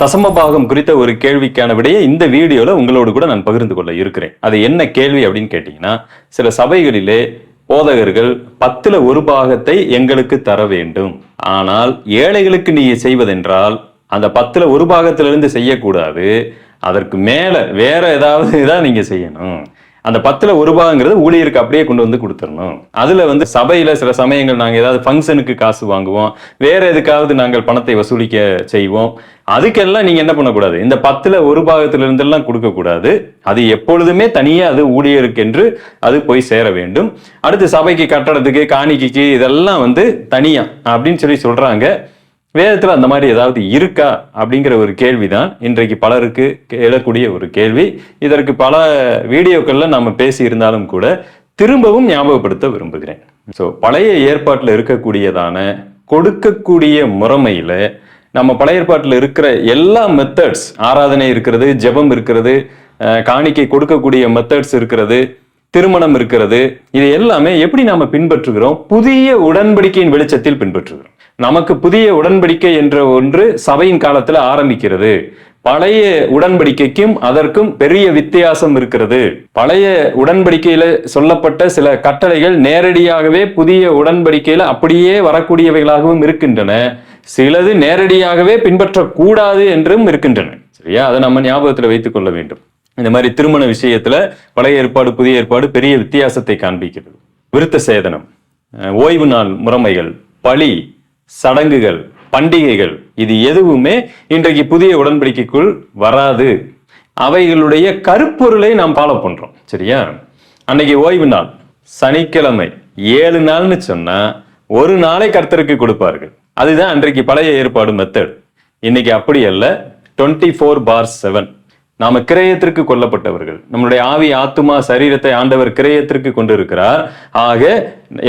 தசமபாகம் குறித்த ஒரு கேள்விக்கான விடையை இந்த வீடியோவில் உங்களோடு கூட நான் பகிர்ந்து கொள்ள இருக்கிறேன். அது என்ன கேள்வி அப்படின்னு கேட்டீங்கன்னா சில சபைகளிலே போதகர்கள் பத்தில் ஒரு பாகத்தை எங்களுக்கு தர வேண்டும். ஆனால் ஏழைகளுக்கு நீ செய்வதென்றால் அந்த பத்தில் ஒரு பாகத்திலிருந்து செய்யக்கூடாது. அதற்கு மேலே வேற ஏதாவது தான் நீங்கள் செய்யணும். அந்த பத்துல ஒரு பாகங்கிறது ஊழியருக்கு அப்படியே கொண்டு வந்து கொடுத்துடணும் அதுல வந்து சபையில சில சமயங்கள் நாங்க ஏதாவது ஃபங்க்ஷனுக்கு காசு வாங்குவோம். வேற எதுக்காவது நாங்கள் பணத்தை வசூலிக்க செய்வோம். அதுக்கெல்லாம் நீங்க என்ன பண்ணக்கூடாது? இந்த பத்துல ஒரு பாகத்துல இருந்தெல்லாம் கொடுக்க கூடாது அது எப்பொழுதுமே தனியா அது ஊழியருக்கு என்று அது போய் சேர வேண்டும். அடுத்து சபைக்கு கட்டடத்துக்கு காணிக்கைக்கு இதெல்லாம் வந்து தனியா அப்படின்னு சொல்லி சொல்றாங்க. வேதத்தில் அந்த மாதிரி ஏதாவது இருக்கா அப்படிங்கிற ஒரு கேள்விதான் இன்றைக்கு பலருக்கு எழக்கூடிய ஒரு கேள்வி. இதற்கு பல வீடியோக்களில் நம்ம பேசி இருந்தாலும் கூட திரும்பவும் ஞாபகப்படுத்த விரும்புகிறேன். ஸோ பழைய ஏற்பாட்டில் இருக்கக்கூடியதான கொடுக்கக்கூடிய முறைமையில் நம்ம பழைய ஏற்பாட்டில் இருக்கிற எல்லா மெத்தட்ஸ் ஆராதனை இருக்கிறது ஜெபம் இருக்கிறது காணிக்கை கொடுக்கக்கூடிய மெத்தட்ஸ் இருக்கிறது திருமணம் இருக்கிறது இது எல்லாமே எப்படி நாம் பின்பற்றுகிறோம்? புதிய உடன்படிக்கையின் வெளிச்சத்தில் பின்பற்றுகிறோம். நமக்கு புதிய உடன்படிக்கை என்ற ஒன்று சபையின் காலத்துல ஆரம்பிக்கிறது. பழைய உடன்படிக்கைக்கும் அதற்கும் பெரிய வித்தியாசம் இருக்கிறது. பழைய உடன்படிக்கையில சொல்லப்பட்ட சில கட்டளைகள் நேரடியாகவே புதிய உடன்படிக்கையில அப்படியே வரக்கூடியவைகளாகவும் இருக்கின்றன. சிலது நேரடியாகவே பின்பற்றக்கூடாது என்றும் இருக்கின்றன. சரியா? அதை நம்ம ஞாபகத்தில் வைத்துக் கொள்ள வேண்டும். இந்த மாதிரி திருமண விஷயத்துல பழைய ஏற்பாடு புதிய ஏற்பாடு பெரிய வித்தியாசத்தை காண்பிக்கிறது. விருத்த சேதனம் ஓய்வு நாள் முறைமைகள் பழி சடங்குகள் பண்டிகைகள் இது எதுவுமே இன்றைக்கு புதிய உடன்படிக்கைக்குள் வராது. அவைகளுடைய கருப்பொருளை நாம் ஃபாலோ பண்றோம். சரியா? அன்னைக்கு ஓய்வு நாள். சனிக்கிழமை. ஏழு நாள்னு சொன்னா ஒரு நாளை கர்த்தருக்கு கொடுப்பார்கள். அதுதான் அன்றைக்கு பழைய ஏற்பாடு மெத்தட் இன்னைக்கு அப்படி அல்ல. டுவெண்ட்டி ஃபோர் பார் செவன் நாம கிரயத்திற்கு கொல்லப்பட்டவர்கள். நம்மளுடைய ஆவி ஆத்துமா சரீரத்தை ஆண்டவர் கிரயத்திற்கு கொண்டிருக்கிறார். ஆக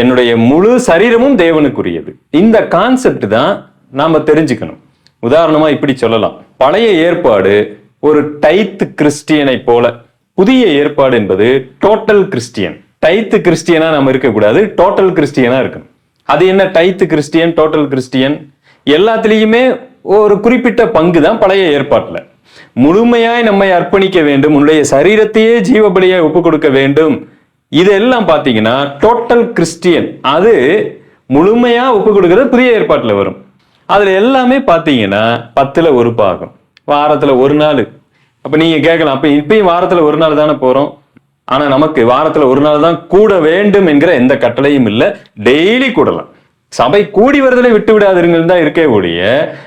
என்னுடைய முழு சரீரமும் தேவனுக்குரியது. இந்த கான்செப்ட் தான் நாம தெரிஞ்சுக்கணும். உதாரணமா இப்படி சொல்லலாம். பழைய ஏற்பாடு ஒரு டைத்து கிறிஸ்டியனை போல. புதிய ஏற்பாடு என்பது டோட்டல் கிறிஸ்டியன் டைத்து கிறிஸ்டியனா நம்ம இருக்கக்கூடாது. டோட்டல் கிறிஸ்டியனா இருக்கணும். அது என்ன டைத்து கிறிஸ்டியன் டோட்டல் கிறிஸ்டியன் எல்லாத்துலேயுமே ஒரு குறிப்பிட்ட பங்கு தான் பழைய ஏற்பாட்டில். முழுமையாய் நம்மை அர்ப்பணிக்க வேண்டும். உன்னுடைய சரீரத்தையே ஜீவபலியாய் ஒப்பு கொடுக்க வேண்டும். இதெல்லாம் பாத்தீங்கன்னா டோட்டல் கிறிஸ்டியன் அது முழுமையா ஒப்பு கொடுக்கறது புதிய ஏற்பாட்டுல வரும். அதுல எல்லாமே பார்த்தீங்கன்னா பத்துல ஒரு பாகம். வாரத்துல ஒரு நாள். அப்ப நீங்க கேட்கலாம் அப்ப இப்பயும் வாரத்துல ஒரு நாள் தானே போறோம்? ஆனா நமக்கு வாரத்துல ஒரு நாள் தான் கூட வேண்டும் என்கிற எந்த கட்டளையும் இல்லை. டெய்லி கூடலாம். சபை கூடி வருதலை விட்டு விடாதிருங்கள் தான் இருக்கே ஒழிய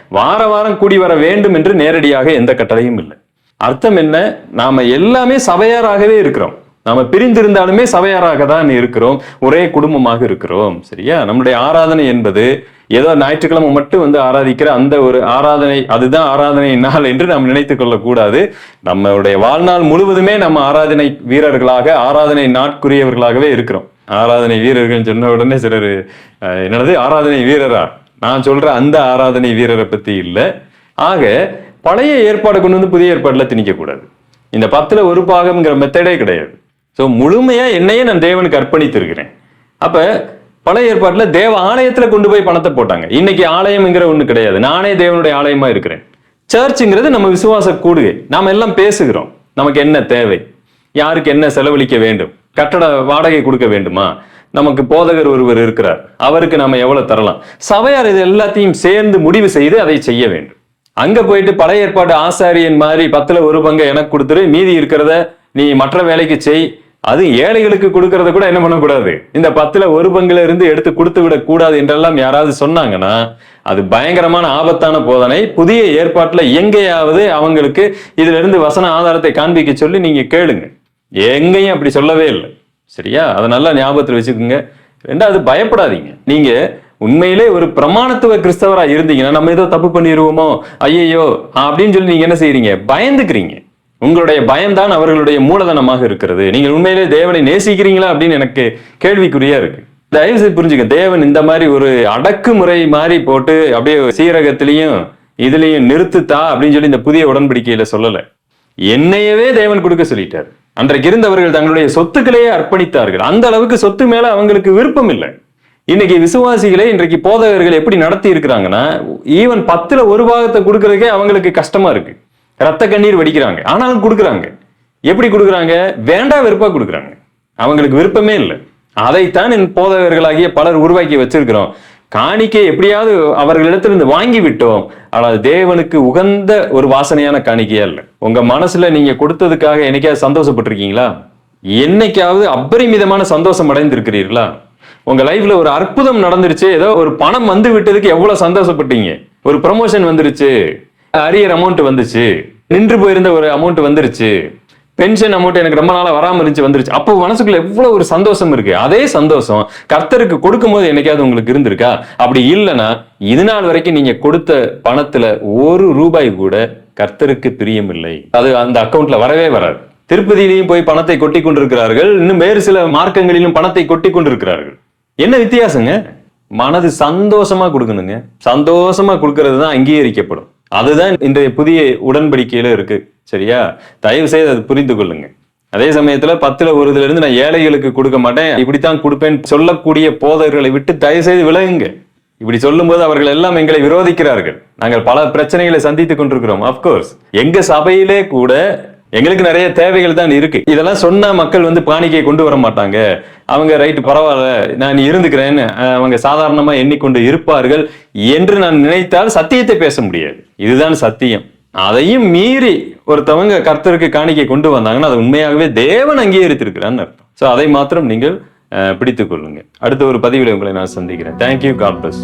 வார வாரம் கூடி வர வேண்டும் என்று நேரடியாக எந்த கட்டளையும் இல்லை. அர்த்தம் என்ன? நாம எல்லாமே சபையாராகவே இருக்கிறோம். நாம பிரிந்திருந்தாலுமே சபையாராக தான் இருக்கிறோம். ஒரே குடும்பமாக இருக்கிறோம். சரியா? நம்முடைய ஆராதனை என்பது ஏதோ ஞாயிற்றுக்கிழமை மட்டும் வந்து ஆராதிக்கிற அந்த ஒரு ஆராதனை அதுதான் ஆராதனை நாள் என்று நாம் நினைத்துக் கொள்ளக்கூடாது. நம்மளுடைய வாழ்நாள் முழுவதுமே நம்ம ஆராதனை வீரர்களாக ஆராதனை நாட்குரியவர்களாகவே இருக்கிறோம். ஆராதனை வீரர்கள் சொன்ன உடனே சிலர் என்னது? ஆராதனை வீரரா? நான் சொல்ற அந்த ஆராதனை வீரரை பத்தி இல்லை. ஆக பழைய ஏற்பாடு கொண்டு வந்து புதிய ஏற்பாடுல திணிக்க கூடாது. இந்த பத்துல ஒரு பாகம்ங்கிற மெத்தடே கிடையாது. ஸோ முழுமையா என்னையே நான் தேவனுக்கு அர்ப்பணித்திருக்கிறேன். அப்ப பழைய ஏற்பாட்டில் தேவ ஆலயத்துல கொண்டு போய் பணத்தை போட்டாங்க. இன்னைக்கு ஆலயம்ங்கிற ஒண்ணு கிடையாது. நானே தேவனுடைய ஆலயமா இருக்கிறேன். சர்ச்சுங்கிறது நம்ம விசுவாச கூடுகை. நாம எல்லாம் பேசுகிறோம். நமக்கு என்ன தேவை? யாருக்கு என்ன செலவழிக்க வேண்டும்? கட்டட வாடகை கொடுக்க வேண்டுமா? நமக்கு போதகர் ஒருவர் இருக்கிறார். அவருக்கு நம்ம எவ்வளவு தரலாம்? சபையார் இது எல்லாத்தையும் சேர்ந்து முடிவு செய்து அதை செய்ய வேண்டும். அங்க போயிட்டு பழைய ஏற்பாடு ஆசாரியன் மாதிரி பத்துல ஒரு பங்கை எனக்கு கொடுத்துரு மீதி இருக்கிறத நீ மற்ற வேலைக்கு செய். அது ஏழைகளுக்கு கொடுக்கறத கூட என்ன பண்ணக்கூடாது? இந்த பத்துல ஒரு பங்குல இருந்து எடுத்து கொடுத்து விட கூடாது என்றெல்லாம் யாராவது சொன்னாங்கன்னா அது பயங்கரமான ஆபத்தான போதனை. புதிய ஏற்பாட்டுல எங்கேயாவது அவங்களுக்கு இதுல இருந்து வசன ஆதாரத்தை காண்பிக்க சொல்லி நீங்க கேளுங்க. எங்கேயும் அப்படி சொல்லவே இல்லை. சரியா? அதை நல்லா ஞாபகத்தில் வச்சுக்கோங்க. ரெண்டாவது பயப்படாதீங்க. நீங்க உண்மையிலே ஒரு பிரமாணத்துவ கிறிஸ்தவரா இருந்தீங்கன்னா நம்ம ஏதோ தப்பு பண்ணிடுவோமோ ஐயையோ அப்படின்னு சொல்லி நீங்க என்ன செய்யறீங்க பயந்துக்கிறீங்க. உங்களுடைய பயம்தான் அவர்களுடைய மூலதனமாக இருக்கிறது. நீங்கள் உண்மையிலே தேவனை நேசிக்கிறீங்களா அப்படின்னு எனக்கு கேள்விக்குறியா இருக்கு. தயவு செய்து புரிஞ்சுக்க தேவன் இந்த மாதிரி ஒரு அடக்குமுறை மாதிரி போட்டு அப்படியே சீரகத்திலையும் இதுலையும் நிறுத்துத்தா அப்படின்னு சொல்லி இந்த புதிய உடன்படிக்கையில சொல்லலை. என்னையவே தேவன் கொடுக்க சொல்லிட்டார். அன்றைக்கு இருந்தவர்கள் தங்களுடைய சொத்துக்களையே அர்ப்பணித்தார்கள். அந்த அளவுக்கு சொத்து மேல அவங்களுக்கு விருப்பம் இல்லை. இன்னைக்கு விசுவாசிகளை இன்றைக்கு போதகர்கள் எப்படி நடத்தி இருக்கிறாங்கன்னா ஈவன் பத்துல ஒரு பாகத்தை கொடுக்கறதுக்கே அவங்களுக்கு கஷ்டமா இருக்கு. ரத்த கண்ணீர் வடிக்கிறாங்க. ஆனாலும் கொடுக்குறாங்க. எப்படி கொடுக்குறாங்க? வேண்டா வெறுப்பா கொடுக்குறாங்க. அவங்களுக்கு விருப்பமே இல்லை. அதைத்தான் என் போதகர்களாகிய பலர் உருவாக்கி வச்சிருக்கிறோம். காணிக்கை எப்படியாவது அவர்களிடத்திலிருந்து வாங்கி விட்டோம். ஆனால் தேவனுக்கு உகந்த ஒரு வாசனையான காணிக்கையா இல்லை உங்க மனசுல நீங்க கொடுத்ததுக்காக என்னைக்காவது சந்தோஷப்பட்டிருக்கீங்களா? என்னைக்காவது அபரிமிதமான சந்தோஷம் அடைந்திருக்கிறீர்களா? உங்க லைஃப்ல ஒரு அற்புதம் நடந்துருச்சு ஏதோ ஒரு பணம் வந்து விட்டதுக்கு எவ்வளவு சந்தோஷப்பட்டீங்க? ஒரு ப்ரமோஷன் வந்துருச்சு அரியர் அமௌண்ட் வந்துச்சு நின்று போயிருந்த ஒரு அமௌண்ட் வந்துருச்சு பென்ஷன் அமௌண்ட் எனக்கு ரொம்ப நாளாக வராமல் இருந்துச்சு வந்துருச்சு. அப்போ மனசுக்குள்ள எவ்வளோ ஒரு சந்தோஷம் இருக்கு. அதே சந்தோஷம் கர்த்தருக்கு கொடுக்கும்போது என்னைக்காவது உங்களுக்கு இருந்திருக்கா? அப்படி இல்லைன்னா இது நாள் வரைக்கும் நீங்க கொடுத்த பணத்துல ஒரு ரூபாய் கூட கர்த்தருக்கு பிரியமில்லை. அது அந்த அக்கௌண்ட்ல வரவே வராது. திருப்பதியிலையும் போய் பணத்தை கொட்டி கொண்டிருக்கிறார்கள். இன்னும் வேறு சில மார்க்கங்களிலும் பணத்தை கொட்டி கொண்டிருக்கிறார்கள். என்ன வித்தியாசங்க? மனது சந்தோஷமா கொடுக்கணுங்க. சந்தோஷமா கொடுக்கறது தான் அங்கீகரிக்கப்படும். அதுதான் இன்றைய புதிய உடன்படிக்கையில இருக்கு. சரியா? தயவு செய்து அது புரிந்து கொள்ளுங்க. அதே சமயத்துல பத்துல ஒரு இதுல இருந்து நான் ஏழைகளுக்கு கொடுக்க மாட்டேன். இப்படித்தான் கொடுப்பேன் சொல்லக்கூடிய போதகர்களை விட்டு தயவு செய்து விலகுங்க. இப்படி சொல்லும்போது அவர்கள் எல்லாம் எங்களை விரோதிக்கிறார்கள். நாங்கள் பல பிரச்சனைகளை சந்தித்துக் கொண்டிருக்கிறோம் அப்கோர்ஸ் எங்க சபையிலே கூட எங்களுக்கு நிறைய தேவைகள் தான் இருக்கு. இதெல்லாம் சொன்னா மக்கள் வந்து பாணிக்கை கொண்டு வர மாட்டாங்க. அவங்க ரைட்டு பரவாயில்ல நான் இருந்துக்கிறேன்னு அவங்க சாதாரணமா எண்ணிக்கொண்டு இருப்பார்கள் என்று நான் நினைத்தால் சத்தியத்தை பேச முடியாது. இதுதான் சத்தியம். அதையும் மீறி ஒருத்தவங்க கர்த்தருக்கு காணிக்கை கொண்டு வந்தாங்கன்னா அது உண்மையாகவே தேவன் அங்கீகரித்திருக்கிறான்னு அர்த்தம். ஸோ அதை மாத்திரம் நீங்கள் பிடித்துக் கொள்ளுங்க அடுத்த ஒரு பதிவில் உங்களை நான் சந்திக்கிறேன். Thank you God plus